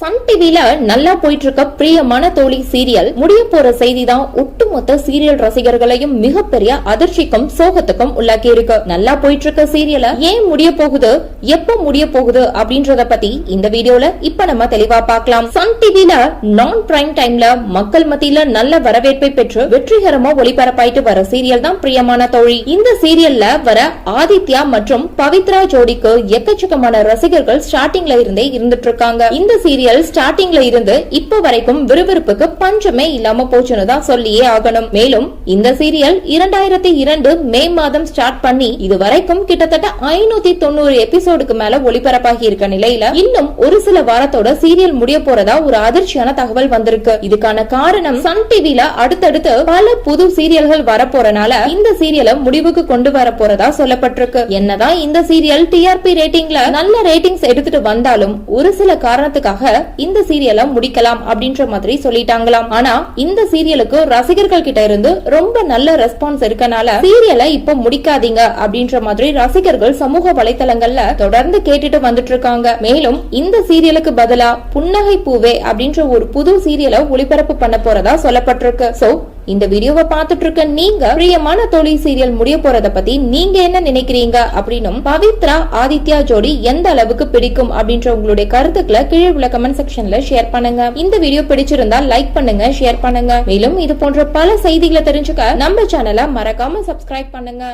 Sun டிவில நல்லா போயிட்டு இருக்க பிரியமான தோழி சீரியல் முடிய போற செய்தி தான் ஒட்டுமொத்த சீரியல் ரசிகர்களையும் மிகப்பெரிய அதிர்ச்சிக்கும் சோகத்துக்கும் உள்ளாக்கி இருக்கு. நல்லா போயிட்டு இருக்க சீரியல ஏன் முடிய போகுது எப்ப முடிய போகுது அப்படின்றத பத்தி இந்த வீடியோல இப்ப நம்ம தெளிவா பார்க்கலாம். சன் டிவில நான் பிரைம் டைம்ல மக்கள் மத்தியில நல்ல வரவேற்பை பெற்று வெற்றிகரமா ஒளிபரப்பாயிட்டு வர சீரியல் தான் பிரியமான தோழி. இந்த சீரியல்ல வர ஆதித்யா மற்றும் பவித்ரா ஜோடிக்கு எக்கச்சக்கமான ரசிகர்கள் ஸ்டார்டிங்ல இருந்தே இருந்துட்டு இருக்காங்க இந்த சீரியல் ஸ்டார்டிங்ல இருந்து இப்ப வரைக்கும் விறுவிறுப்புக்கு பஞ்சமே இல்லாம போச்சுன்னு தான் சொல்லியே ஆகணும். மேலும் இந்த சீரியல் இரண்டாயிரத்தி இரண்டு மே மாதம் ஸ்டார்ட் பண்ணி இது வரைக்கும் கிட்டத்தட்ட ஐநூத்தி தொண்ணூறு எபிசோடுக்கு மேல ஒளிபரப்பாகி இருக்க நிலையில இன்னும் ஒரு சில வாரத்தோட சீரியல் முடிய போறதா ஒரு அதிர்ச்சியான தகவல் வந்திருக்கு. இதுக்கான காரணம் சன் டிவில அடுத்தடுத்து பல புது சீரியல்கள் வரப்போறனால இந்த சீரியலை முடிவுக்கு கொண்டு வர போறதா சொல்லப்பட்டிருக்கு. என்னதான் இந்த சீரியல் டிஆர்பி ரேட்டிங்ல நல்ல ரேட்டிங்ஸ் எடுத்துட்டு வந்தாலும் ஒரு சில காரணத்துக்காக இந்த சீரியலை முடிக்கலாம் அப்படின்ற மாதிரி சொல்லிட்டாங்களாம். ஆனா இந்த சீரியலுக்கு ரசிகர்கள் கிட்ட இருந்து ரொம்ப நல்ல ரெஸ்பான்ஸ் இருக்கனால சீரியலை இப்ப முடிக்காதீங்க அப்படின்ற மாதிரி ரசிகர்கள் சமூக வலைதளங்கள்ல தொடர்ந்து கேட்டுட்டு வந்துட்டு இருக்காங்க மேலும் இந்த சீரியலுக்கு பதிலா புன்னகை பூவே அப்படின்ற ஒரு புது சீரியலை ஒளிபரப்பு பண்ண போறதா சொல்லப்பட்டிருக்கு. சோ இந்த வீடியோவை பார்த்துட்டு இருக்க நீங்க பிரியமான தோழி சீரியல் முடிய போறத பத்தி நீங்க என்ன நினைக்கிறீங்க அப்படின்னும் பவித்ரா ஆதித்யா ஜோடி எந்த அளவுக்கு பிடிக்கும் அப்படின்ற உங்களுடைய கருத்துக்களை கீழே உள்ள கமெண்ட் செக்ஷன்ல ஷேர் பண்ணுங்க. இந்த வீடியோ பிடிச்சிருந்தா லைக் பண்ணுங்க ஷேர் பண்ணுங்க. மேலும் இது போன்ற பல செய்திகளை தெரிஞ்சுக்க நம்ம சேனலை மறக்காம சப்ஸ்கிரைப் பண்ணுங்க.